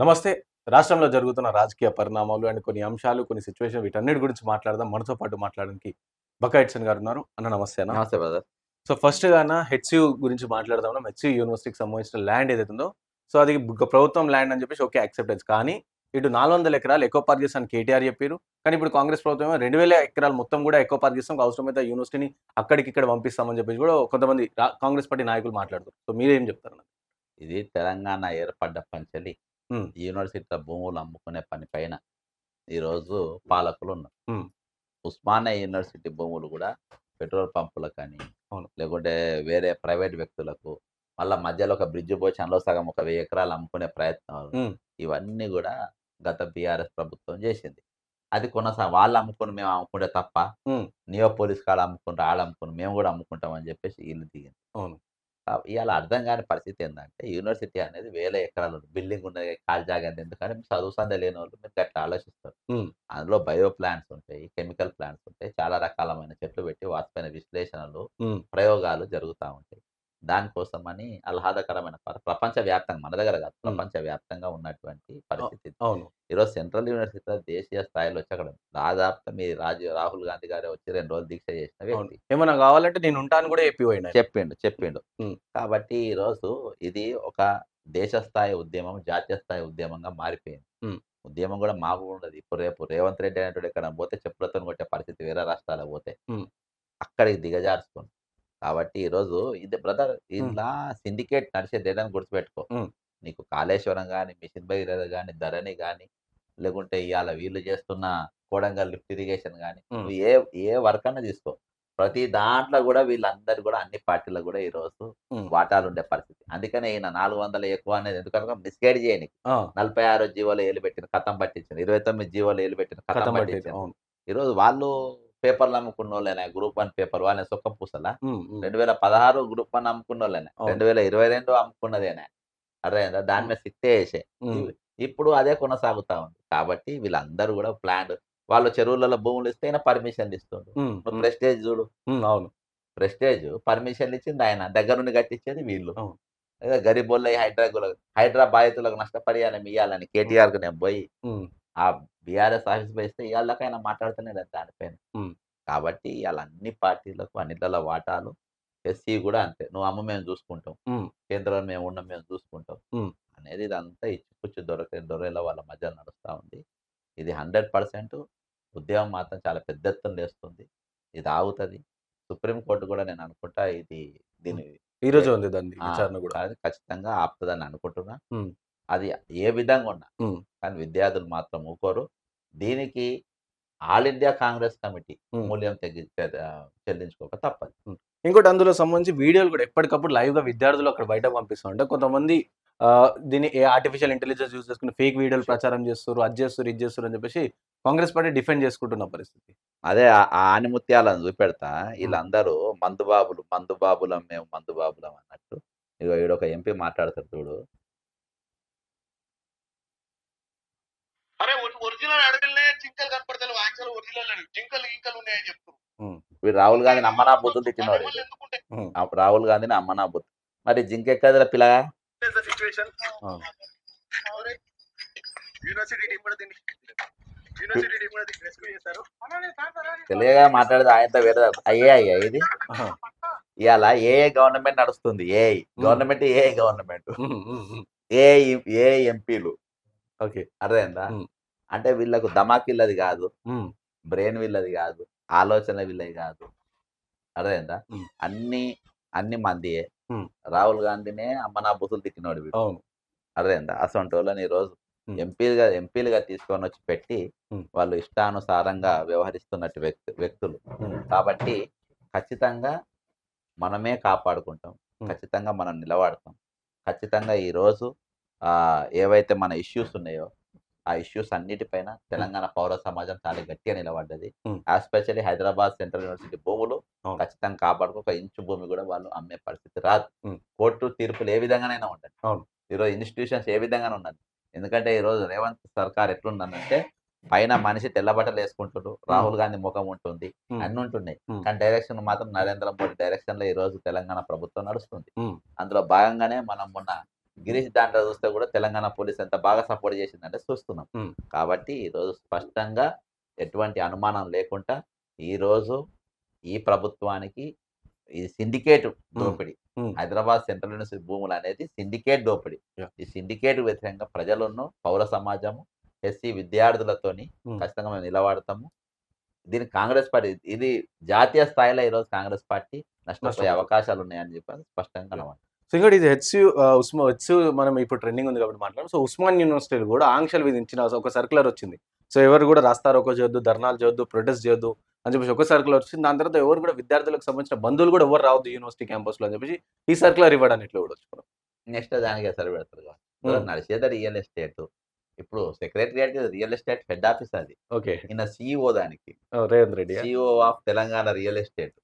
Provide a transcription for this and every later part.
నమస్తే. రాష్ట్రంలో జరుగుతున్న రాజకీయ పరిణామాలు అండ్ కొన్ని అంశాలు కొన్ని సిచ్యువేషన్ వీటన్నిటి గురించి మాట్లాడదాం. మనతో పాటు మాట్లాడడానికి బకాయిట్సన్ గారు ఉన్నారు. అన్న నమస్తే అన్న. నమస్తే బ్రదర్. సో ఫస్ట్ గాన హెచ్సియు గురించి మాట్లాడదాం హెచ్సియు యూనివర్సిటీకి సంబంధించిన ల్యాండ్ ఏదైతే ఉందో సో అది ప్రభుత్వం ల్యాండ్ అని చెప్పేసి ఓకే యాక్సెప్టెన్స్. కానీ ఇటు నాలుగు వందల ఎకరాలు ఎక్కువ పార్క్ చేస్తాను కేటీఆర్ చెప్పారు. కానీ ఇప్పుడు కాంగ్రెస్ ప్రభుత్వం రెండు వేల ఎకరాలు మొత్తం కూడా ఎక్కువ పార్క్ చేస్తాం. అవసరమైతే యూనివర్సిటీని అక్కడికి ఇక్కడ పంపిస్తామని చెప్పేసి కూడా కొంతమంది కాంగ్రెస్ పార్టీ నాయకులు మాట్లాడుతారు సో మీరేం చెప్తారు? ఇది తెలంగాణ ఏర్పడ్డ పంచలి. యూనివర్సిటీల భూములు అమ్ముకునే పని పైన ఈరోజు పాలకులు ఉన్నారు. ఉస్మానియా యూనివర్సిటీ భూములు కూడా పెట్రోల్ పంపులకు కానీ అవును. లేకుంటే వేరే ప్రైవేట్ వ్యక్తులకు మళ్ళా మధ్యలో ఒక బ్రిడ్జ్ అందులో సగం ఒక వెయ్యి ఎకరాలు అమ్ముకునే ప్రయత్నాలు. ఇవన్నీ కూడా గత బీఆర్ఎస్ ప్రభుత్వం చేసింది అది కొనసా వాళ్ళు అమ్ముకుని మేము అమ్ముకుంటే తప్ప. నియో పోలీస్ కాడ అమ్ముకుంటే వాళ్ళు అమ్ముకుని మేము కూడా అమ్ముకుంటాం అని చెప్పేసి వీళ్ళు దిగింది ఇవాళ అర్థం కాని పరిస్థితి ఏంటంటే యూనివర్సిటీ అనేది వేల ఎకరాలు. బిల్డింగ్ ఉన్నది కాల్ జాగా ఎంత ఎందుకంటే మీరు చదువు సందే లేని వాళ్ళు మీరు గట్లా ఆలోచిస్తారు. అందులో బయో ప్లాంట్స్ ఉంటాయి కెమికల్ ప్లాంట్స్ ఉంటాయి చాలా రకాలమైన చెట్లు పెట్టి వాటిపైన విశ్లేషణలు. ప్రయోగాలు జరుగుతూ ఉంటాయి దానికోసమని ఆహ్లాదకరమైన ప- ప్రపంచ వ్యాప్తంగా మన దగ్గర కాదు ఉమ్. ప్రపంచ వ్యాప్తంగా ఉన్నటువంటి పరిస్థితి. అవును ఈరోజు సెంట్రల్ యూనివర్సిటీలో దేశీయ స్థాయిలో వచ్చి అక్కడ దాదాపు మీ రాజు రాహుల్ గాంధీ గారు వచ్చి రెండు రోజులు దీక్ష చేసిన ఏమన్నా కావాలంటే నేను ఉంటాను కూడా చెప్పి చెప్పిండు చెప్పిండు. కాబట్టి ఈరోజు ఇది ఒక దేశ స్థాయి ఉద్యమం జాతీయ స్థాయి ఉద్యమంగా మారిపోయింది. ఉద్యమం కూడా మాకు ఉండదు ఇప్పుడు రేపు రేవంత్ రెడ్డి అనేటువంటి ఎక్కడ పోతే చెప్పులతో కొట్టే పరిస్థితి వేరే రాష్ట్రాలకు పోతే. అక్కడికి దిగజార్చుకోండి కాబట్టి ఈరోజు ఇది బ్రదర్ ఇలా సిండికేట్ నడిచేది ఏదైనా గుర్తుపెట్టుకో. నీకు కాళేశ్వరం కానీ మిషన్ భగీరథ కానీ ధరణి కానీ లేకుంటే ఇవాళ వీళ్ళు చేస్తున్న కోడంగల్ లిఫ్ట్ ఇరిగేషన్ కానీ ఏ ఏ వర్క్ అన్నా తీసుకో. ప్రతి దాంట్లో కూడా వీళ్ళందరూ కూడా అన్ని పార్టీలకు కూడా ఈరోజు ఉమ్. వాటాలు ఉండే పరిస్థితి. అందుకనే ఈయన నాలుగు వందల ఎక్కువ అనేది ఎందుకంటే మిస్గైడ్ చేయని నలభై ఆరు జీవోలు ఏలు పెట్టిన కథం పట్టించిన ఇరవై తొమ్మిది జీవోలు ఏలు పెట్టిన కథం అవును. ఈరోజు వాళ్ళు పేపర్లు అమ్ముకున్న వాళ్ళైనా గ్రూప్ వన్ పేపర్ వాళ్ళని సొక్క పూసలా. రెండు వేల పదహారు గ్రూప్ వన్ అమ్ముకున్న వాళ్ళైనా. రెండు వేల ఇరవై రెండు అమ్ముకున్నదేనా. అదే దాని మీద సిట్టే వేసే. ఇప్పుడు అదే కొనసాగుతా ఉంది. కాబట్టి వీళ్ళందరూ కూడా ప్లాన్ వాళ్ళు చెరువులలో భూములు ఇస్తే ఆయన పర్మిషన్లు నువ్వు ఉమ్, ప్రెస్టేజ్ చూడు. అవును. ప్రెస్టేజ్ పర్మిషన్లు ఇచ్చింది ఆయన. దగ్గరుండి కట్టించేది వీళ్ళు. గరీబోళ్ళ హైడ్రా హైడ్రా బాధితులకు నష్టపరిహారం ఇవ్వాలని కేటీఆర్కి నేను పోయి ఆ బీఆర్ఎస్ ఆఫీస్ పోయి ఇస్తే ఇవాళకి ఆయన మాట్లాడుతూనే లేదు దానిపైన. కాబట్టి ఇవాళ అన్ని పార్టీలకు అన్నిట్లలో వాటాలు ఎస్సీ కూడా అంతే నువ్వు అమ్మ మేము చూసుకుంటాం. కేంద్రంలో మేము ఉన్నాం మేము చూసుకుంటాం. అనేది ఇదంతా ఇచ్చిపుచ్చు దొరక దొరేల వాళ్ళ మధ్య నడుస్తూ ఉంది ఇది హండ్రెడ్ పర్సెంట్ ఉద్యమం మాత్రం చాలా పెద్ద ఎత్తున లేస్తుంది ఇది ఆగుతుంది సుప్రీంకోర్టు కూడా నేను అనుకుంటా ఇది దీని ఈ రోజు ఉంది దాని ఆ, విచారణ కూడా అది ఖచ్చితంగా ఆపుతుందని అనుకుంటున్నా. అది ఏ విధంగా ఉన్నా. కానీ విద్యార్థులు మాత్రం ఊకోరు దీనికి ఆల్ ఇండియా కాంగ్రెస్ కమిటీ. మూల్యం తగ్గి చెల్లించుకోక తప్పదు. ఇంకోటి అందులో సంబంధించి వీడియోలు కూడా ఎప్పటికప్పుడు లైవ్గా విద్యార్థులు అక్కడ బయటకు పంపిస్తూ ఉంటారు కొంతమంది దీన్ని ఏ ఆర్టిఫిషియల్ ఇంటెలిజెన్స్ యూజ్ చేసుకుని ఫేక్ వీడియోలు ప్రచారం చేస్తారు అది చేస్తారు ఇది చేస్తారు అని చెప్పేసి కాంగ్రెస్ పార్టీ డిఫెండ్ చేసుకుంటున్న పరిస్థితి. అదే ఆ ఆనిముత్యాలను చూపెడతా వీళ్ళందరూ మందుబాబులు మందుబాబులం మేము మందుబాబులం అన్నట్టు ఇగో ఈడొక ఎంపీ మాట్లాడతాడు చూడు. ఒరిజినల్ అని జింకలు గింకలు ఉన్నాయని చెప్తారు వీడు రాహుల్ గాంధీని అమ్మనా బుద్ధులు తిట్టినవాడు? ఆ రాహుల్ గాంధీని అమ్మనా బుద్ధు మరి జింకెక్కదిరా పిల్లగా What is the situation? ఆ. అరే, యూనివర్సిటీ టీం కూడా దీన్ని యూనివర్సిటీ టీం కూడా దీన్ని రెస్క్యూ చేశారు. తెలియగా మాట్లాడేది ఆయనతో వేరే అయ్యే అయ్యా ఇది. ఇవాళ ఏ గవర్నమెంట్ నడుస్తుంది? ఏ గవర్నమెంట్ ఏ గవర్నమెంట్. ఏ ఏ ఎంపీలు ఓకే. అర్థమైందా. అంటే వీళ్ళకు ధమాకిల్లది కాదు. ఉమ్, బ్రెయిన్ వీళ్ళది కాదు. ఆలోచన వీళ్ళది కాదు. అర్థమైందా. అన్ని అన్ని మందియే. రాహుల్ గాంధీనే అమ్మ నా బుద్ధులు తిట్టినోడు వీడు. అర్థమైందా? అసొంటి వాళ్ళని ఈరోజు ఉమ్. ఎంపీలుగా ఎంపీలుగా తీసుకొని వచ్చి పెట్టి. వాళ్ళు ఇష్టానుసారంగా వ్యవహరిస్తున్నట్టు వ్యక్తి వ్యక్తులు. కాబట్టి ఖచ్చితంగా మనమే కాపాడుకుంటాం. ఖచ్చితంగా మనం నిలబడతాం. ఖచ్చితంగా ఈరోజు ఆ, ఏవైతే మన ఇష్యూస్ ఉన్నాయో ఆ ఇష్యూస్ అన్నిటిపైన తెలంగాణ పౌర సమాజం చాలా గట్టిగా నిలబడ్డది. ఎస్పెషల్లీ హైదరాబాద్ సెంట్రల్ యూనివర్సిటీ భూములు. ఖచ్చితంగా కాపాడుకో ఒక ఇంచు భూమి కూడా వాళ్ళు అమ్మే పరిస్థితి రాదు. కోర్టు తీర్పులు ఏ విధంగానైనా అవును. ఈరోజు ఇన్స్టిట్యూషన్స్ ఏ విధంగానే ఉన్నది ఎందుకంటే ఈరోజు రేవంత్ సర్కార్ ఎట్లుందంటే పైన మనిషి తెల్లబట్టలు వేసుకుంటాడు రాహుల్ గాంధీ ముఖం ఉంటుంది అన్ని ఉంటున్నాయి. కానీ డైరెక్షన్ మాత్రం నరేంద్ర మోడీ డైరెక్షన్లో ఈ రోజు తెలంగాణ ప్రభుత్వం నడుస్తుంది. అందులో భాగంగానే మనం మొన్న గిరీష్ దాంట్లో చూస్తే కూడా తెలంగాణ పోలీస్ ఎంత బాగా సపోర్ట్ చేసిందంటే చూస్తున్నాం. కాబట్టి ఈరోజు స్పష్టంగా ఎటువంటి అనుమానం లేకుండా ఈరోజు ఈ ప్రభుత్వానికి ఈ సిండికేట్ దోపిడీ. హైదరాబాద్ సెంట్రల్ యూనివర్సిటీ భూములు అనేది సిండికేట్ దోపిడీ. ఈ సిండికేట్ వ్యతిరేకంగా ప్రజలను పౌర సమాజము ఎస్సీ విద్యార్థులతోని. ఖచ్చితంగా మేము నిలబడతాము దీని కాంగ్రెస్ పార్టీ ఇది జాతీయ స్థాయిలో ఈరోజు కాంగ్రెస్ పార్టీ నష్టపోయే. అవకాశాలు ఉన్నాయని చెప్పి స్పష్టంగా. సో ఇంకోటి ఇది హెచ్యు ఉస్మా హెచ్యు మనం ఇప్పుడు ట్రెండింగ్ ఉంది కాబట్టి మాట్లాడడం సో ఉస్మాన్ యూనివర్సిటీలు కూడా ఆంక్షలు విధించిన ఒక సర్కులర్ వచ్చింది. సో ఎవరు కూడా రాస్తారోకో చేయొద్దు ధర్నాలు చేయొద్దు ప్రొటెస్ట్ చేయొద్దు అని చెప్పేసి ఒక సర్కులర్ వచ్చింది. దాని తర్వాత ఎవరు కూడా విద్యార్థులకు సంబంధించిన బంధువులు కూడా ఎవరు రావద్దు యూనివర్సిటీ క్యాంపస్లో అని చెప్పేసి ఈ సర్కులర్ ఇవ్వడానికి ఇట్లా కూడా వచ్చుకున్నాం. నెక్స్ట్ దానికి ఎసరు పెడతారు. నడిచేది రియల్ ఎస్టేట్. ఇప్పుడు secretariat real estate head office అది. ఓకే. ఈయన సిఇఓ దానికి. Revanth Reddy CEO of Telangana real estate.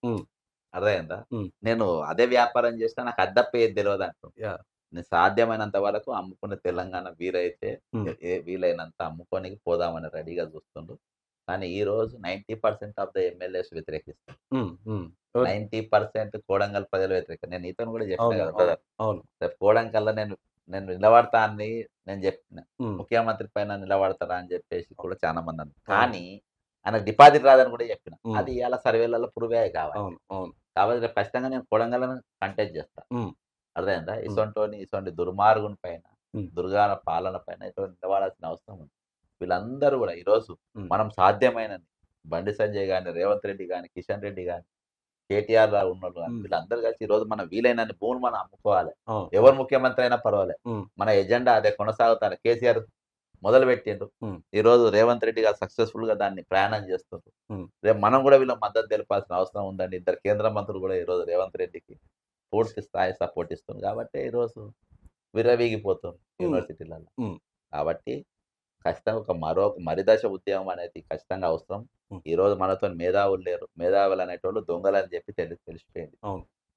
అర్థమైందా. నేను అదే వ్యాపారం చేస్తే నాకు అద్దప్ప ఏది తెలియదు Yeah. నేను సాధ్యమైనంత వరకు అమ్ముకునే తెలంగాణ వీరైతే వీలైనంత అమ్ముకోనికి పోదామని రెడీగా చూస్తుండ్రు కానీ ఈ రోజు ninety percent of the MLAs వ్యతిరేకిస్తారు? నైన్టీ పర్సెంట్ కోడంగల్ ప్రజలు వ్యతిరేక నేను ఇతను కూడా చెప్పిన కదా రేపు కోడంకల్లా నేను నేను నిలబడతా అని నేను చెప్పిన. ముఖ్యమంత్రి పైన నిలబడతారా అని చెప్పేసి కూడా చాలా మంది అన్నారు. కానీ ఆయన డిపాజిట్ రాదని కూడా చెప్పిన. అది ఇలా సర్వేలలో ప్రూవ్ అయ్యాయి కావాలి కాబట్టి రేపు ఖచ్చితంగా నేను కొడంగల్లను కంటెస్ట్ చేస్తా. అర్థమైందా ఇసొంటోని ఇసొంటి దుర్మార్గుని పైన ఉమ్. దుర్గాన పాలన పైన ఇటువంటి నిలబడాల్సిన అవసరం ఉంది వీళ్ళందరూ కూడా ఈరోజు. మనం సాధ్యమైనది బండి సంజయ్ గాని రేవంత్ రెడ్డి గాని కిషన్ రెడ్డి గాని కేటీఆర్ రా ఉన్నోళ్ళు గాని ఉమ్. వీళ్ళందరూ కలిసి ఈ రోజు మనం వీలైనన్ని భూములు మనం అమ్ముకోవాలి ఎవరు ముఖ్యమంత్రి అయినా పర్వాలేదు. మన ఎజెండా అదే కొనసాగుతారు కేసీఆర్ మొదలు పెట్టిండ్రు. ఈ రోజు రేవంత్ రెడ్డి గారు సక్సెస్ఫుల్గా దాన్ని ప్రయాణం చేస్తుండ్రు. రేపు మనం కూడా వీళ్ళ మద్దతు తెలపాల్సిన అవసరం ఉందండి. ఇద్దరు కేంద్ర మంత్రులు కూడా ఈ రోజు రేవంత్ రెడ్డికి పూర్తి స్థాయి సపోర్ట్ ఇస్తుంది కాబట్టి ఈ రోజు విరవీగిపోతుంది యూనివర్సిటీలలో. కాబట్టి ఖచ్చితంగా ఒక మరో మరిదశ ఉద్యమం అనేది ఖచ్చితంగా అవసరం. ఈ రోజు మనతో మేధావులు లేరు. మేధావులు అనేటోళ్ళు దొంగలు అని చెప్పి తెలి తెలిసిపోయింది.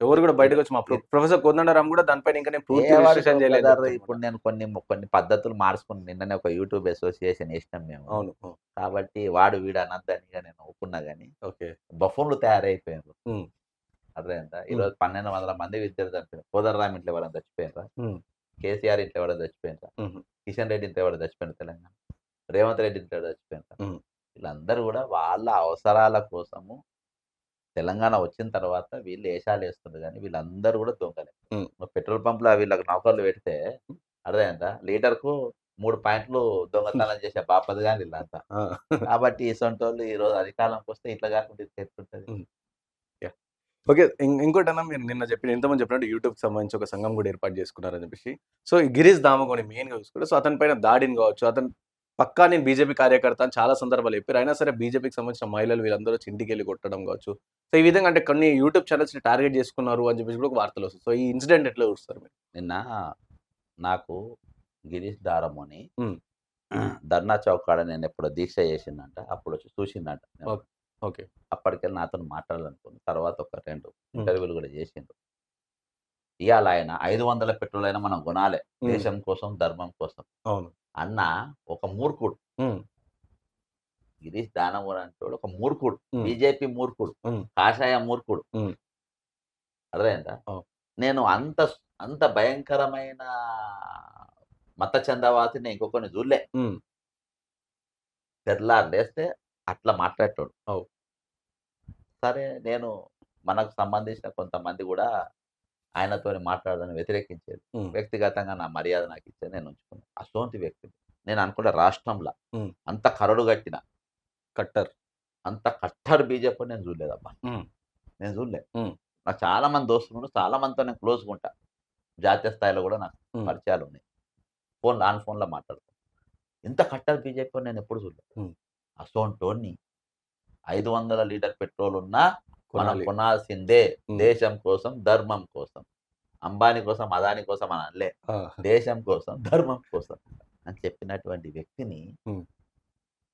ఎవరు కూడా బయటకు వచ్చి మా ప్రొ- ప్రొఫెసర్ కోదండరామ్ కూడా దానిపైన ఇంకా నేను పూర్తి రిజిస్ట్రేషన్ చేయలేదు. ఇప్పుడు నేను కొన్ని కొన్ని పద్ధతులు మార్చుకుని నిన్ననే ఒక యూట్యూబ్ అసోసియేషన్ వేసినాం మేము అవును. కాబట్టి వాడు వీడు అనద్దని నేను ఒప్పుకున్నా గానీ ఓకే బఫోన్లు తయారైపోయారు. అర్థమైందా ఈ రోజు పన్నెండు వందల మంది విద్యార్థులు చనిపోయారు కోదరరామ్ ఇంట్లో ఎవరైనా చచ్చిపోయారా ఉమ్. కేసీఆర్ ఇంట్లో ఎవరైనా చచ్చిపోయారా ఉమ్. కిషన్ రెడ్డి ఇంట్లో ఎవరైనా చచ్చిపోయిన తెలంగాణ రేవంత్ రెడ్డి ఇంట్లో చచ్చిపోయారా ఉమ్. వీళ్ళందరూ కూడా వాళ్ళ అవసరాల కోసము తెలంగాణ వచ్చిన తర్వాత వీళ్ళు వేషాలు వేస్తున్నారు కానీ వీళ్ళందరూ కూడా దొంగలే. పెట్రోల్ పంపులో వీళ్ళకి నౌకర్లు పెడితే అర్థమైందా? లీటర్కు మూడు పాయింట్లు దొంగతనం చేసే బాపది కానీ వీళ్ళంతా. కాబట్టి ఇసొంటి వాళ్ళు ఈ రోజు అధికారంకి వస్తే ఇట్లా కాకుండా ఉమ్. ఓకే. ఇంకోటన్నా మీరు నిన్న చెప్పిన ఇంతమంది చెప్పినట్టు యూట్యూబ్ సంబంధించి ఒక సంఘం కూడా ఏర్పాటు చేసుకున్నారని చెప్పేసి. సో ఈ గిరీష్ దామగోని మెయిన్గా చూసుకుంటే సో అతని పైన దాడిని కావచ్చు అతను పక్కా నేను బీజేపీ కార్యకర్త అని చాలా సందర్భాలు చెప్పారు. అయినా సరే బీజేపీకి సంబంధించిన మహిళలు వీళ్ళందరూ ఇంటికి వెళ్ళి కొట్టడం కావచ్చు. సో ఈ విధంగా అంటే కొన్ని యూట్యూబ్ ఛానల్స్ని టార్గెట్ చేసుకున్నారు అని చెప్పేసి కూడా వార్తలు వస్తాయి. సో ఈ ఇన్సిడెంట్ ఎట్లా చూస్తారు మీరు? నిన్న నాకు గిరీష్ దారమోని. ధర్నా చౌక్ కాడ నేను ఎప్పుడో దీక్ష చేసిందంట. అప్పుడు వచ్చి చూసిందంట ఓకే. అప్పటికెళ్ళి నాతో మాట్లాడాలనుకుని తర్వాత ఒక రెండు ఇంటర్వ్యూలు కూడా చేసిండు ఇవాళ ఆయన ఐదు వందల పెట్రోల్ అయినా మనం కొనాలి. దేశం కోసం ధర్మం కోసం. అవును. అన్న ఒక మూర్ఖుడు. గిరీష్ దానమూర్ అంటే ఒక మూర్ఖుడు. బీజేపీ మూర్ఖుడు. కాషాయ మూర్ఖుడు. అర్థమైందా. నేను అంత అంత భయంకరమైన మత చందవాతిని ఇంకొకరిని చూడలే. తెల్లారు లేస్తే అట్లా మాట్లాడతాడు. సరే నేను మనకు సంబంధించిన కొంతమంది కూడా ఆయనతో మాట్లాడదని వ్యతిరేకించేది. వ్యక్తిగతంగా నా మర్యాద నాకు ఇచ్చే నేను ఉంచుకున్నాను అసోంటి వ్యక్తి. నేను అనుకున్న రాష్ట్రంలో. అంత కరడు కట్టిన. కట్టర్. అంత కట్టడు బీజేపీ నేను చూడలేదమ్మా. నేను చూడలే. నాకు చాలా మంది దోస్తులు చాలా మందితో నేను క్లోజ్గా ఉంటా. జాతీయ స్థాయిలో కూడా నాకు. పరిచయాలు ఉన్నాయి. ఫోన్ ఆన్ ఫోన్లో మాట్లాడతాను ఇంత కట్టర్ బీజేపీ నేను ఎప్పుడు చూడలేదు. అసోంటోని ఐదు వందల లీటర్ పెట్రోల్ ఉన్నా మనం కొనాలి కొనాల్సిందే. దేశం కోసం ధర్మం కోసం అంబానీ కోసం అదాని కోసం అని అనలే. దేశం కోసం ధర్మం కోసం అని చెప్పినటువంటి వ్యక్తిని.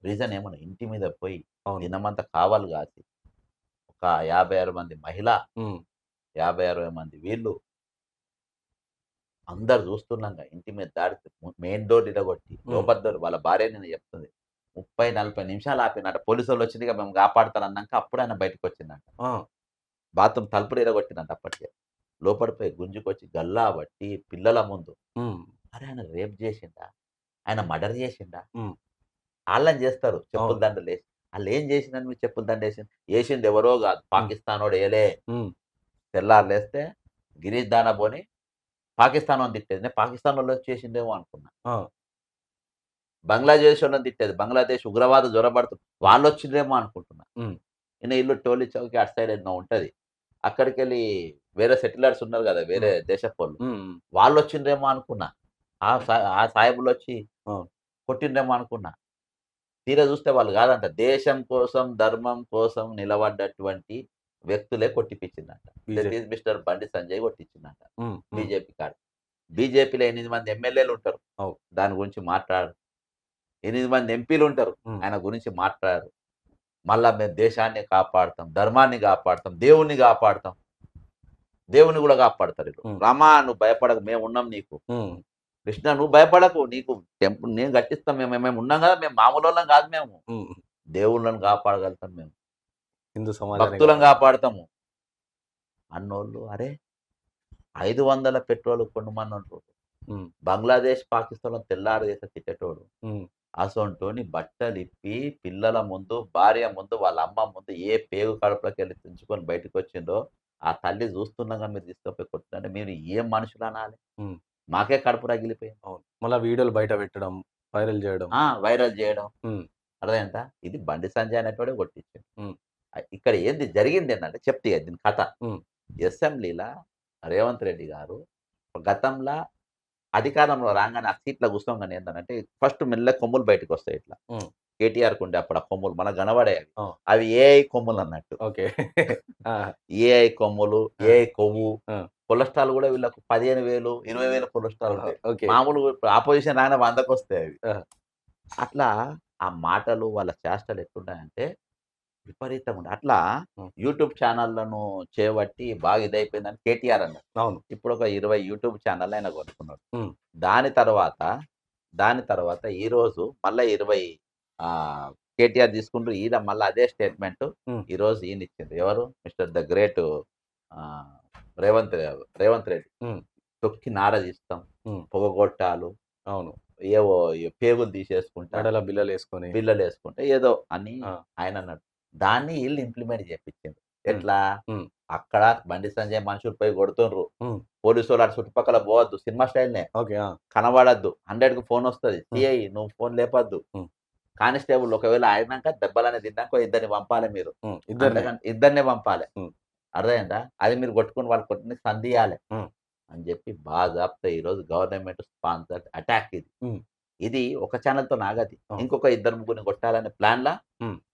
రీజన్ ఏమన్నా ఇంటి మీద పోయి దినమంతా కావాలి కాసి ఒక యాభై ఆరు మంది మహిళ. యాభై అరవై మంది వీళ్ళు అందరు చూస్తున్నాగా ఇంటి మీద దాడి మెయిన్ డోర్ ఇడగొట్టి లోపల వాళ్ళ భార్య నేను చెప్తుంది ముప్పై నలభై నిమిషాలు ఆపినట్ట పోలీసు వాళ్ళు వచ్చిందిగా మేము కాపాడుతారన్నాక అప్పుడు ఆయన బయటకు వచ్చిందంట. బాత్రూమ్ తలుపులు ఇరగొట్టినట్టు అప్పటికే. లోపలిపోయి గుంజుకొచ్చి గల్లా బట్టి పిల్లల ముందు అరే ఆయన రేప్ చేసిండా? ఆయన మర్డర్ చేసిండా. వాళ్ళని చేస్తారు. చెప్పుల. దండలు వేసి. వాళ్ళు ఏం చేసిందని మీరు చెప్పుల దండ వేసింది వేసింది ఎవరో కాదు. పాకిస్తాన్ వాడు ఉమ్, తెల్లారు లేస్తే గిరీష్ దానా పోని పాకిస్తాన్ అని తిట్టేది. నేను పాకిస్తాన్ వాళ్ళు చేసిందేమో అనుకున్నా. బంగ్లాదేశ్ వాళ్ళని తిట్టేది. బంగ్లాదేశ్ ఉగ్రవాద జ్వరపడుతుంది వాళ్ళు వచ్చిందేమో అనుకుంటున్నా. ఈయన ఇల్లు టోలీ చౌకి అటు సైడ్ ఎన్నో ఉంటది. అక్కడికి వెళ్ళి వేరే సెటిలర్స్ ఉన్నారు కదా వేరే దేశపు వాళ్ళు. వచ్చిండ్రేమో అనుకున్నా. ఆ ఆ సాయిబులు వచ్చి. కొట్టిండ్రేమో అనుకున్నా. తీరా చూస్తే వాళ్ళు కాదంట దేశం కోసం ధర్మం కోసం నిలబడ్డటువంటి వ్యక్తులే కొట్టిపించిందంట. మిస్టర్ బండి సంజయ్ కొట్టించిందంట. బీజేపీ కాదు బీజేపీలో ఎనిమిది మంది ఎమ్మెల్యేలు ఉంటారు. దాని గురించి మాట్లాడరు ఎనిమిది మంది ఎంపీలు ఉంటారు. ఆయన గురించి మాట్లాడరు. మళ్ళా మేము దేశాన్ని కాపాడుతాం ధర్మాన్ని కాపాడుతాం దేవుణ్ణి కాపాడుతాం. దేవుని కూడా కాపాడతారు. రామా నువ్వు భయపడకు మేము ఉన్నాం నీకు. కృష్ణ నువ్వు భయపడకు నీకు టెంపుల్ నేను కట్టిస్తాం మేము మేము ఉన్నాం కదా మేము మామూలు కాదు మేము. దేవుళ్ళని కాపాడగలుగుతాం మేము. హిందూ సమాజాన్ని భక్తులను కాపాడుతాము. అన్నోళ్ళు అరే ఐదు వందల పెట్రోల్ కొనుమని అంటారు. ఉమ్, బంగ్లాదేశ్ పాకిస్తాన్ తెల్లారు చేసే తిట్టేటోడు అసొంటోని బట్టలు ఇప్పి పిల్లల ముందు భార్య ముందు వాళ్ళ అమ్మ ముందు ఏ పేగు కడుపులోకి వెళ్ళి తెంచుకొని బయటకు వచ్చిందో ఆ తల్లి చూస్తుండగా మీరు తీసుకుపోయి కొట్టినంటే మీరు ఏం మనుషులు అనాలి. మాకే కడుపు రగిలిపోయింది. అవును. మళ్ళీ వీడియోలు బయట పెట్టడం వైరల్ చేయడం. ఆ, వైరల్ చేయడం. ఉమ్. అర్థమైందా? ఇది బండి సంజయ్ అనేటోడే కొట్టించాడు. ఇక్కడ ఏంది జరిగింది ఏంటంటే చెప్తే దీని కథ. అసెంబ్లీలో రేవంత్ రెడ్డి గారు గతంలో అధికారంలో రాగానే ఆ సీట్లో కూర్చోగానే ఏంటంటే ఫస్ట్ మెల్ల కొమ్ములు బయటకు వస్తాయి ఇట్లా. కేటీఆర్ కుండే అప్పుడు ఆ కొమ్ములు మనకు కనబడే అవి. ఏఐ కొమ్ములు అన్నట్టు. ఏఐ కొమ్ములు ఏఐ కొవ్వు. కొలెస్ట్రాల్ కూడా వీళ్ళకు పదిహేను వేలు ఇరవై వేలు కొలెస్ట్రాల్ ఉంటాయి. మామూలు ఆపోజిషన్ రాగానే వందకు వస్తాయి అవి. అట్లా ఆ మాటలు వాళ్ళ చేష్టలు ఎట్లున్నాయంటే విపరీతంగా ఉంటాయి అట్లా. యూట్యూబ్ ఛానళ్ళను చేపట్టి బాగా ఇదైపోయిందని కేటీఆర్ అన్నారు అవును ఇప్పుడు ఒక ఇరవై యూట్యూబ్ ఛానల్ ఆయన కొనుక్కున్నాడు. దాని తర్వాత దాని తర్వాత ఈ రోజు మళ్ళీ ఇరవై ఆ కేటీఆర్ తీసుకుంటూ ఈయన మళ్ళీ అదే స్టేట్మెంట్. ఈ రోజు ఈయన ఇచ్చింది ఎవరు mister the great Revanth Revanth Reddy. తొక్కి నార తీస్తాం ఉం. పొగగొట్టాలు అవును ఏవో పేగులు తీసేసుకుంటా బిల్లలు వేసుకొని బిల్లలు వేసుకుంటే ఏదో అని. ఆయన అన్నాడు దాన్ని వీళ్ళు ఇంప్లిమెంట్ చేపించింది ఎట్లా. అక్కడ బండి సంజయ్ మనుషులు పోయి కొడుతుండ్రు. పోలీసు వాళ్ళు చుట్టుపక్కల పోవద్దు సినిమా స్టైల్నే. కనబడద్దు. హండ్రెడ్కు ఫోన్ వస్తుంది సిఐ నువ్వు ఫోన్ లేపద్దు. కానిస్టేబుల్ ఒకవేళ ఆడినాక దెబ్బలని తిన్నాక ఇద్దరిని పంపాలి మీరు. ఇద్దరిని. పంపాలి. అర్థమైందా? అది మీరు కొట్టుకుని వాళ్ళు కొట్టిన సంధియాలి. అని చెప్పి బాజాప్తా ఈరోజు గవర్నమెంట్ స్పాన్సర్ అటాక్ ఇది. ఇది ఒక ఛానల్తో నాగది. ఇంకొక ఇద్దరు ముగ్గురిని కొట్టాలనే ప్లాన్ లా.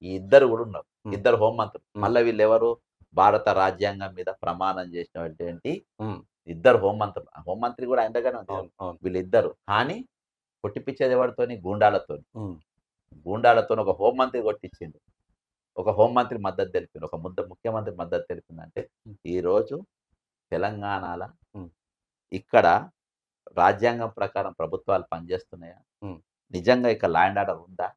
ఈ ఇద్దరు కూడా ఉన్నారు. ఇద్దరు హోంమంత్రులు. మళ్ళీ వీళ్ళు ఎవరు భారత రాజ్యాంగం మీద ప్రమాణం చేసినటువంటి ఉం. ఇద్దరు హోంమంత్రులు హోంమంత్రి కూడా ఆయన దగ్గర వీళ్ళిద్దరు కానీ కొట్టిపించేది ఎవరితోని గూండాలతోని ఉమ్, గూండాలతో ఒక హోంమంత్రి కొట్టించింది ఒక హోంమంత్రి మద్దతు తెలిపింది ఒక ముద్ద ముఖ్యమంత్రి మద్దతు తెలిపిందంటే. ఈరోజు తెలంగాణలో. ఇక్కడ రాజ్యాంగం ప్రకారం ప్రభుత్వాలు పనిచేస్తున్నాయా. నిజంగా ఇక్కడ ల్యాండ్ ఆర్డర్ ఉందా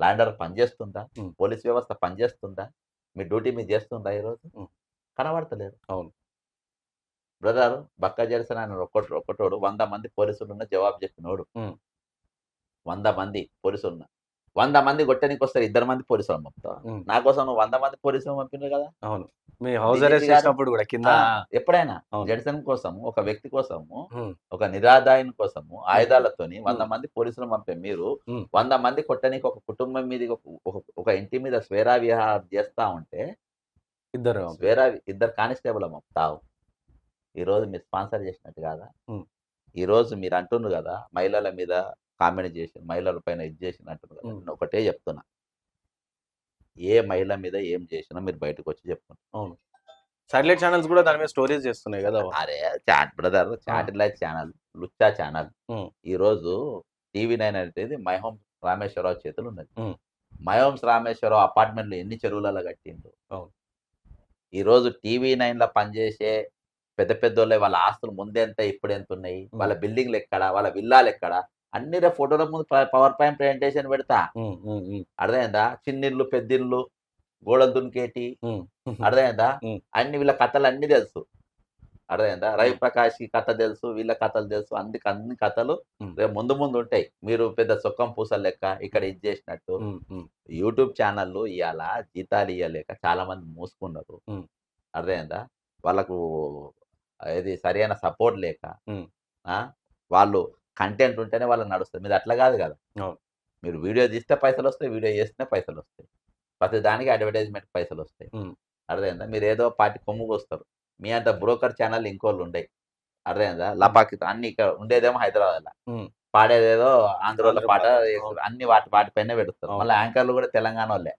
ల్యాండ్ ఆర్డర్ పనిచేస్తుందా. పోలీస్ వ్యవస్థ పనిచేస్తుందా మీ డ్యూటీ మీరు చేస్తుందా ఈరోజు ఉం. కనబడతలేరు అవును. బ్రదర్ బక్క జెర్సన్ ఆయన ఒక్కటి ఒక్కటోడు వంద మంది పోలీసులు ఉన్న జవాబు చెప్పినోడు. వంద మంది పోలీసులు ఉన్న వంద మంది కొట్టడానికి వస్తారు ఇద్దరు మంది పోలీసులు పంపుతా ఉం. నా కోసం నువ్వు వంద మంది పోలీసులు పంపినారు కదా అవును మీ హౌస్ అరెస్ట్ గారు- చేసినప్పుడు కూడా కింద ఎప్పుడైనా. జడ్సన్ కోసము ఒక వ్యక్తి కోసము ఒక నిరాదాయం కోసము ఆయుధాలతోని వంద. మంది పోలీసులు పంపే మీరు. వంద మంది కొట్టడానికి ఒక కుటుంబం మీద ఒక- ఇంటి మీద స్వేరా విహారం చేస్తా ఉంటే ఇద్దరు స్వేరా ఇద్దరు కానిస్టేబుల్ పంపుతావు ఈ రోజు మీరు స్పాన్సర్ చేసినట్టు కాదా. ఈ రోజు మీరు అంటున్నారు కదా మహిళల మీద కామెంట్ చేసి మహిళల పైన ఇది చేసినట్టు. నేను ఒకటే చెప్తున్నా. ఏ మహిళ మీద ఏం చేసినా మీరు బయటకు వచ్చి చెప్తున్నారు సాటిలైట్ ఛానల్స్ కూడా దాని మీద స్టోరీస్ చేస్తున్నాయి కదా! అరే! చాట్ బ్రదర్ చాటిలైట్ ఛానల్ లుచ్చా ఛానల్. ఈ రోజు టీవీ నైన్ అనేది మైహోం రామేశ్వరరావు చేతులు ఉన్నది. ఉం. మైహోమ్స్ రామేశ్వరరావు అపార్ట్మెంట్లు ఎన్ని చెరువులలో కట్టిండ్రు? అవును. ఈ రోజు టీవీ నైన్లో పనిచేసే పెద్ద పెద్దోళ్ళే వాళ్ళ ఆస్తులు ముందెంత ఇప్పుడు ఎంత ఉన్నాయి. వాళ్ళ బిల్డింగ్లు ఎక్కడ? వాళ్ళ విల్లాలు ఎక్కడ? అన్ని రే ఫోటోల ముందు పవర్ పాయింట్ ప్రెజెంటేషన్ పెడతా. అర్థమైందా? చిన్నిళ్ళు పెద్దిళ్ళు గోడలు దునికేటి. అర్థమైందా. అన్ని వీళ్ళ కథలు అన్ని తెలుసు. అర్థమైందా? రవి ప్రకాష్కి కథ తెలుసు వీళ్ళ కథలు తెలుసు. అందుకు అన్ని కథలు. రేపు ముందు ముందు ఉంటాయి. మీరు పెద్ద సుఖం పూసలు లెక్క ఇక్కడ ఇది చేసినట్టు యూట్యూబ్ ఛానళ్ళు ఇవాళ జీతాలు ఇవ్వలేక చాలా మంది మూసుకున్నారు. అర్థమైందా? వాళ్ళకు ఇది సరైన సపోర్ట్ లేక వాళ్ళు కంటెంట్ ఉంటేనే వాళ్ళకి నడుస్తుంది. మీరు అట్లా కాదు కదా. మీరు వీడియో తీస్తే పైసలు వస్తాయి వీడియో చేస్తే పైసలు వస్తాయి ప్రతి దానికి అడ్వర్టైజ్మెంట్ పైసలు వస్తాయి. అర్థమైందా? మీరు ఏదో పార్టీ కొమ్ముకు వస్తారు మీ అంత బ్రోకర్ ఛానల్ ఇంకోళ్ళు ఉండయి. అర్థమైందా? లపాకి అన్ని ఇక్కడ ఉండేదేమో హైదరాబాద్ ఉమ్. పాడేదేదో ఆంధ్రలో ఆంధ్ర పాట. అన్ని వాటి వాటి పైన పెడతారు. అవును. మళ్ళీ యాంకర్లు కూడా తెలంగాణ వాళ్ళే.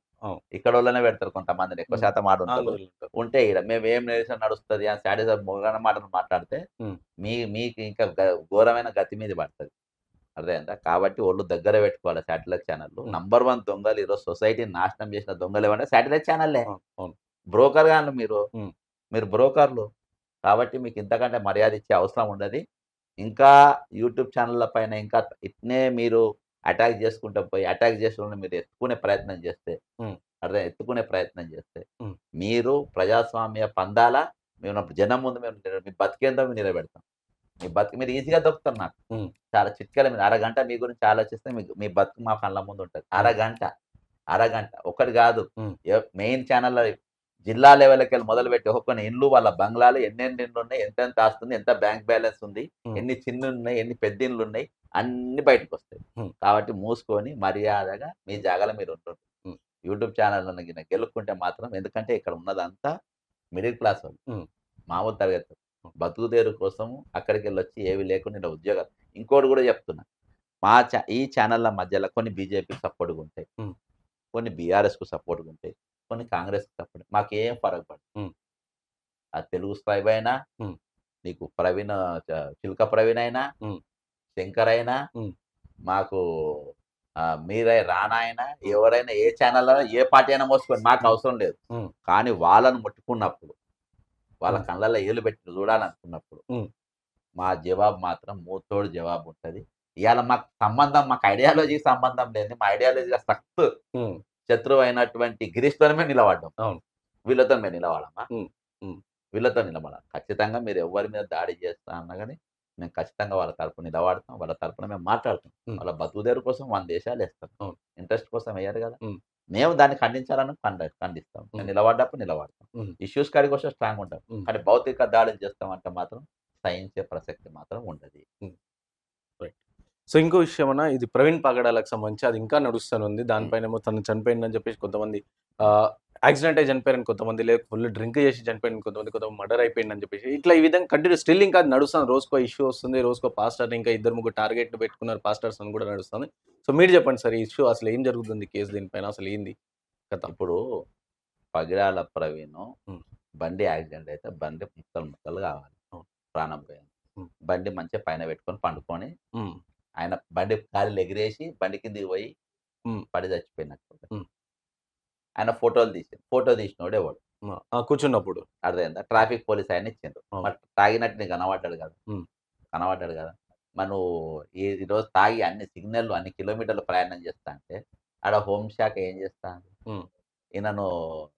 ఇక్కడ వాళ్ళనే పెడతారు కొంతమందిని ఎక్కువ. శాతం ఉంటారు. ఉంటే ఇక్కడ మేము ఏం నేర్చిన నడుస్తుంది అని సాడీస్ మొగన మాటలు మాట్లాడితే. మీ మీకు ఇంకా ఘోరమైన గతి మీద పడుతుంది అర్థమైందా కాబట్టి వాళ్ళు దగ్గర పెట్టుకోవాలి శాటిలైట్ ఛానల్. నంబర్ వన్ దొంగలు ఈరోజు సొసైటీని నాశనం చేసిన దొంగలు ఏమంటే శాటిలైట్ ఛానల్లే. బ్రోకర్ గాను మీరు. మీరు బ్రోకర్లు కాబట్టి మీకు ఇంతకంటే మర్యాద ఇచ్చే అవసరం ఉండదు ఇంకా యూట్యూబ్ ఛానళ్ళ పైన ఇంకా ఇట్నే మీరు అటాక్ చేసుకుంటూ పోయి అటాక్ చేసుకుని మీరు ఎత్తుకునే ప్రయత్నం చేస్తే. అర్థం ఎత్తుకునే ప్రయత్నం చేస్తే. మీరు ప్రజాస్వామ్య పందాల మేము జనం ముందు మేము మీ బతికేందో మేము నిలబెడతాం మీ బతికి మీరు ఈజీగా దొరుకుతారు నాకు. చాలా చిట్కలు మీరు అరగంట మీ గురించి ఆలోచిస్తే మీ మీ బతుకు మా కళ్ళ ముందు ఉంటుంది అరగంట అరగంట ఒకటి కాదు. మెయిన్ ఛానల్ జిల్లా లెవెల్కి వెళ్ళి మొదలుపెట్టి ఒక్కొక్క ఇండ్లు వాళ్ళ బంగ్లాలు ఎన్నెన్ని ఇండ్లు ఉన్నాయి ఎంతెంత ఆస్తుంది ఎంత బ్యాంక్ బ్యాలెన్స్ ఉంది. ఎన్ని చిన్న ఉన్నాయి ఎన్ని పెద్ద ఇండ్లు ఉన్నాయి అన్ని బయటకు వస్తాయి. కాబట్టి మూసుకొని మర్యాదగా మీ జాగాలో మీరు ఉంటుంది. యూట్యూబ్ ఛానల్ గెలుక్కుంటే మాత్రం ఎందుకంటే ఇక్కడ ఉన్నదంతా మిడిల్ క్లాస్ వాళ్ళు. మామూలు తరగతి బతుకుదేరు కోసము అక్కడికి వెళ్ళి వచ్చి ఏవి లేకుండా ఇలా ఉద్యోగాలు ఇంకోటి కూడా చెప్తున్నా మా ఛా ఈ ఛానళ్ళ మధ్యలో కొన్ని బీజేపీకి సపోర్ట్గా ఉంటాయి. కొన్ని బీఆర్ఎస్కు సపోర్ట్గా ఉంటాయి కొన్ని కాంగ్రెస్కి సపోర్ట్ మాకు ఏం ఫరక్ పడదు. ఆ తెలుగు స్క్రైబ్ అయినా. నీకు ప్రవీణ చిలుక ప్రవీణ్ అయినా ఉమ్. శంకర్ అయినా ఉమ్. మాకు మీరై రానా అయినా ఎవరైనా ఏ ఛానల్ అయినా ఏ పార్టీ అయినా మోసుకొని మాకు అవసరం లేదు. కానీ వాళ్ళను ముట్టుకున్నప్పుడు వాళ్ళ. కళ్ళల్లో ఏలు పెట్టి చూడాలనుకున్నప్పుడు. మా జవాబు మాత్రం మూతోడు జవాబు ఉంటుంది ఇవాళ మాకు సంబంధం మాకు ఐడియాలజీ సంబంధం లేదు మా ఐడియాలజీ సక్త్. శత్రువు అయినటువంటి గిరీష్తోనే మేము నిలబడ్డాం అవును. వీళ్ళతో మేము నిలబడమా. వీళ్ళతో నిలబడాలి ఖచ్చితంగా మీరు ఎవరి మీద దాడి చేస్తా అన్నా కానీ మేము ఖచ్చితంగా వాళ్ళ తరపున నిలబడతాం వాళ్ళ తరపున మేము మాట్లాడతాం. వాళ్ళ బతుకుదేరు కోసం మన దేశాలు వేస్తాం. ఇంట్రెస్ట్ కోసం వేయరు కదా. మేము దాన్ని ఖండించాలని ఖండ- ఖండిస్తాం. నిలబడ్డప్పుడు నిలబడతాం. ఇష్యూస్ కాడికి వస్తే స్ట్రాంగ్ ఉంటాం. కానీ భౌతిక దాడులు చేస్తామంటే మాత్రం సహించే ప్రసక్తి మాత్రం ఉండదు సో ఇంకో విషయం అన్న ఇది ప్రవీణ్ పగడాలకు సంబంధించి అది ఇంకా నడుస్తూనే ఉంది దానిపైన ఏమో తను చనిపోయిందని చెప్పేసి కొంతమంది యాక్సిడెంట్ అయి చనిపోయారని కొంతమంది లేక ఫుల్ డ్రింక్ చేసి చనిపోయిన కొంతమంది కొంతమంది మర్డర్ అయిపోయిందని చెప్పేసి ఇట్లా ఈ విధంగా కంటిన్యూ స్టిల్ ఇంకా నడుస్తుంది రోజుకో ఇష్యూ వస్తుంది రోజుకో పాస్టర్ ఇంకా ఇద్దరు ముగ్గురు టార్గెట్ పెట్టుకున్నారు పాస్టర్స్ అని కూడా నడుస్తుంది సో మీరు చెప్పండి సార్ ఈ ఇష్యూ అసలు ఏం జరుగుతుంది కేసు దీనిపైన అసలు ఏంది కథ ఇప్పుడు పగిడాల ప్రవీణ్. బండి యాక్సిడెంట్ అయితే బండి ముక్కలు ముక్కలు కావాలి. ప్రాణం పోయింది. బండి మంచిగా పైన పెట్టుకొని పండుకొని ఆయన బండి గాలిలో ఎగిరేసి బండి కిందికి పోయి. పడి చచ్చిపోయినట్టు. ఆయన ఫోటోలు తీసి ఫోటో తీసినోడు ఎవడు ఆ, కూర్చున్నప్పుడు అర్థమైందా ట్రాఫిక్ పోలీస్ ఆయన. మరి తాగినట్టు నీకు కనబడ్డాడు కదా. కనబడ్డాడు కదా నువ్వు ఈ ఈరోజు తాగి అన్ని సిగ్నల్ అన్ని కిలోమీటర్లు ప్రయాణం చేస్తా అంటే ఆడ హోంశాఖ ఏం చేస్తా. ఈయనను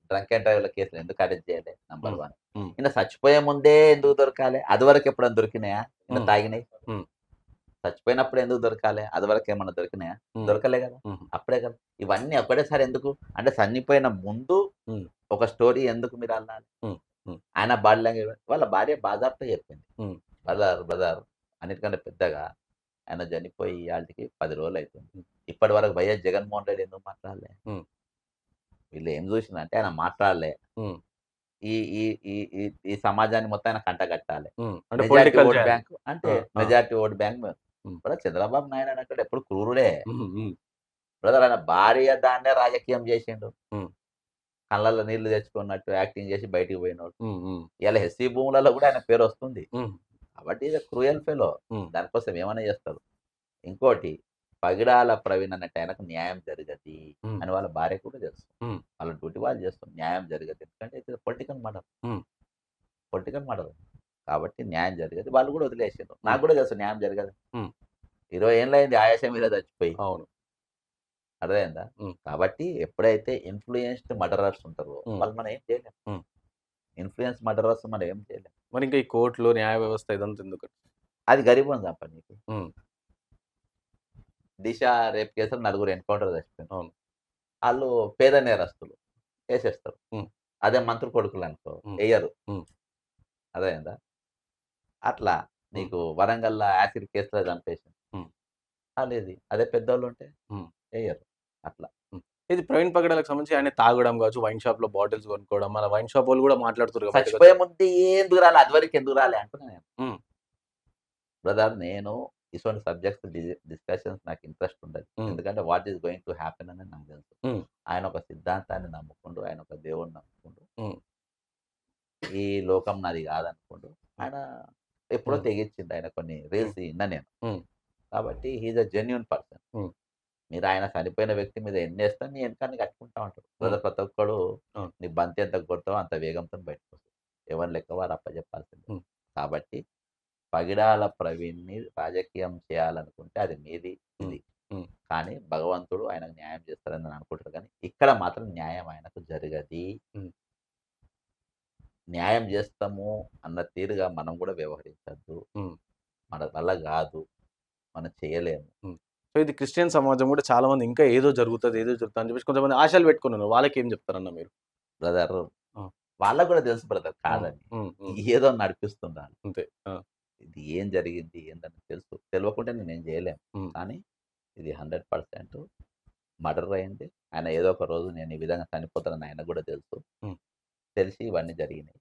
డ్రంక్ అండ్ డ్రైవ్ల కేసులు ఎందుకు అరెస్ట్ చేయలే నంబర్. వన్. ఈయన చచ్చిపోయే ముందే ఎందుకు దొరకాలి అది వరకు ఎప్పుడైనా దొరికినాయా ఈయన. తాగినాయి. చచ్చిపోయినప్పుడు ఎందుకు దొరకాలి? అది వరకు ఏమన్నా దొరికినాయా? దొరకలే కదా? అప్పుడే కదా. ఇవన్నీ ఒకటేసారి ఎందుకు? అంటే చనిపోయిన ముందు. ఒక స్టోరీ ఎందుకు మీరు అన్నారు. ఆయన బాడీ లాంగ్వేజ్ వాళ్ళ భార్య బాధాప్తో చెప్పింది. బ్రదర్ బ్రదర్ అన్నిటికంటే పెద్దగా ఆయన చనిపోయి వాళ్ళకి పది రోజులు అవుతుంది ఇప్పటి వరకు వైఎస్ జగన్మోహన్ రెడ్డి ఎందుకు మాట్లాడలే. వీళ్ళు ఏం చూసిందంటే ఆయన మాట్లాడలే. ఈ ఈ ఈ ఈ- సమాజాన్ని మొత్తం ఆయన కంటగట్టాలి. అంటే మెజారిటీ ఓట్ బ్యాంక్ అంటే. మెజారిటీ ఓట్ బ్యాంక్ ఇప్పుడు చంద్రబాబు నాయుడు అన్నట్టు ఎప్పుడు క్రూరుడే. బ్రదర్ ఆయన భార్య దాన్నే రాజకీయం చేసిండు. కళ్ళల్లో నీళ్ళు తెచ్చుకున్నట్టు యాక్టింగ్ చేసి బయటికి పోయినోడు. ఇలా ఎస్సీ భూములలో కూడా ఆయన పేరు వస్తుంది. కాబట్టి ఇది క్రూయల్ ఫెలో. దానికోసం ఏమైనా చేస్తారు ఇంకోటి పగిడాల ప్రవీణ్ అన్నట్టు ఆయనకు న్యాయం జరగది. అని వాళ్ళ భార్య కూడా తెలుసు. వాళ్ళ డ్యూటీ వాళ్ళు చేస్తారు. న్యాయం జరగదు. ఎందుకంటే ఇది పొలిటికల్ మర్డర్. Political murder. కాబట్టి న్యాయం జరగదు వాళ్ళు కూడా వదిలేసారు నాకు కూడా తెలుసు న్యాయం జరగదు. ఇరవై ఏళ్ళైంది ఆయాసం మీద చచ్చిపోయి అవును అర్థమైందా. కాబట్టి ఎప్పుడైతే ఇన్ఫ్లుయెన్స్డ్ మర్డరర్స్ ఉంటారో. వాళ్ళు మనం ఏం చేయలేం ఉమ్. ఇన్ఫ్లుయెన్స్ మర్డరర్స్ మనం ఏం చేయలేం మరి ఇంకా ఈ కోర్టులు న్యాయ వ్యవస్థ ఇదంతా ఎందుకు అది గరీబ్ తప్ప నీకు. దిశ రేపు కేసులు నలుగురు ఎన్కౌంటర్ చచ్చిపోయినారు అవును. వాళ్ళు పేద నేరస్తులు వేసేస్తారు. అదే మంత్రి కొడుకులు అనుకో. వేయరు. అదేందా అట్లా నీకు వరంగల్ యాసిడ్ కేసులో చంపేసి ఉమ్. లేదు. అదే పెద్దోళ్ళు ఉంటే. వేయరు అట్లా. ఇది ప్రవీణ్ పగడాలకు సంబంధించి ఆయన తాగడం కావచ్చు వైన్ షాప్లో బాటిల్స్ కొనుక్కోవడం అలా వైన్ షాప్ వాళ్ళు కూడా బయటకు చచ్చిపోయే ముందు ఎందుకు రాలే? అది వరకు ఎందుకు రాలే? అంటున్నా నేను. బ్రదర్ నేను ఇటువంటి సబ్జెక్ట్స్ డిస్కషన్స్ నాకు ఇంట్రెస్ట్ ఉండదు. ఎందుకంటే what is going to happen అని నాకు తెలుసు. ఆయన ఒక సిద్ధాంతాన్ని నమ్ముకుంటూ ఆయన ఒక దేవుడిని నమ్ముకుంటూ. ఈ లోకం నాది కాదనుకుంటూ ఆయన ఎప్పుడో ఉమ్. తెగించిండు ఆయన కొన్ని రీల్స్ విన్నా నేను. కాబట్టి హీఈస్ అ జెన్యున్ పర్సన్. మీరు ఆయన చనిపోయిన వ్యక్తి మీద ఎన్ని వేస్తా నీ వెనకాన్ని కట్టుకుంటా బ్రదర్ ప్రతి ఒక్కడు. నీ బంతి ఎంత కొడతావో అంత వేగంతో బయటకు వస్తుంది ఎవరి లెక్క వారు అప్పచెప్పాల్సిందే. కాబట్టి పగిడాల ప్రవీణ్ని రాజకీయం చేయాలనుకుంటే అది మీది ఇది. కానీ భగవంతుడు ఆయనకు న్యాయం చేస్తారని నేను అనుకుంటారు కానీ ఇక్కడ మాత్రం న్యాయం ఆయనకు జరగది. న్యాయం చేస్తాము అన్న తీరుగా మనం కూడా వ్యవహరించద్దు. మన వల్ల కాదు. మనం చేయలేము. సో ఇది క్రిస్టియన్ సమాజం కూడా చాలా మంది ఇంకా ఏదో జరుగుతుంది ఏదో జరుగుతుంది అని చెప్పేసి కొంతమంది ఆశలు పెట్టుకున్నారు. వాళ్ళకి ఏం చెప్తారన్న మీరు? బ్రదర్. వాళ్ళకు కూడా తెలుసు బ్రదర్ కాదని. ఏదో నడిపిస్తున్నారు. అంతే. ఇది ఏం జరిగింది ఏందని తెలుసు. తెలియకుంటే నేను ఏం చేయలేము. కానీ ఇది హండ్రెడ్ పర్సెంట్ మర్డర్ అయింది. ఆయన ఏదో ఒక రోజు నేను ఈ విధంగా చనిపోతానని ఆయన కూడా తెలుసు. తెలిసి ఇవన్నీ జరిగినాయి.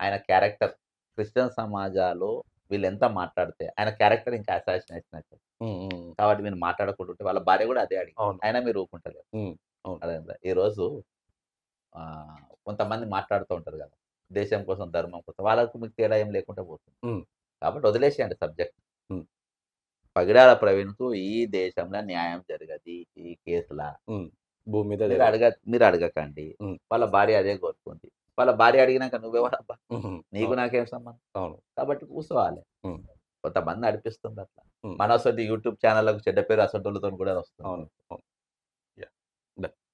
ఆయన క్యారెక్టర్ క్రిస్టియన్ సమాజాలు వీళ్ళు ఎంత మాట్లాడితే ఆయన క్యారెక్టర్ ఇంకా అసాసినేషన్ ఉమ్, కాబట్టి మీరు మాట్లాడకుంటుంటే వాళ్ళ భార్య కూడా అదే అడిగి అయినా మీరు అవును. అదే. ఈరోజు ఆ, కొంతమంది మాట్లాడుతూ ఉంటారు కదా దేశం కోసం ధర్మం కోసం వాళ్ళకు మీకు తేడా ఏం లేకుండా పోతుంది. కాబట్టి వదిలేసేయండి సబ్జెక్ట్. పగిడాల ప్రవీణ్కు ఈ దేశంలో న్యాయం జరగది ఈ కేసులా. భూమి మీద అడగ మీరు అడగకండి. వాళ్ళ భార్య అదే కోరుకుంది. వాళ్ళ భార్య అడిగినాక నువ్వెవరబ్బా నీకు నాకేం సంబంధం? అవును. కాబట్టి కూర్చోవాలి. కొంతమంది నడిపిస్తుంది అట్లా. మన అసలు యూట్యూబ్ ఛానళ్ళకు చెడ్డ పేరు అసంటోళ్ళతో కూడా వస్తుంది. అవును.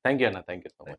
Thank you. అన్న. Thank you so much.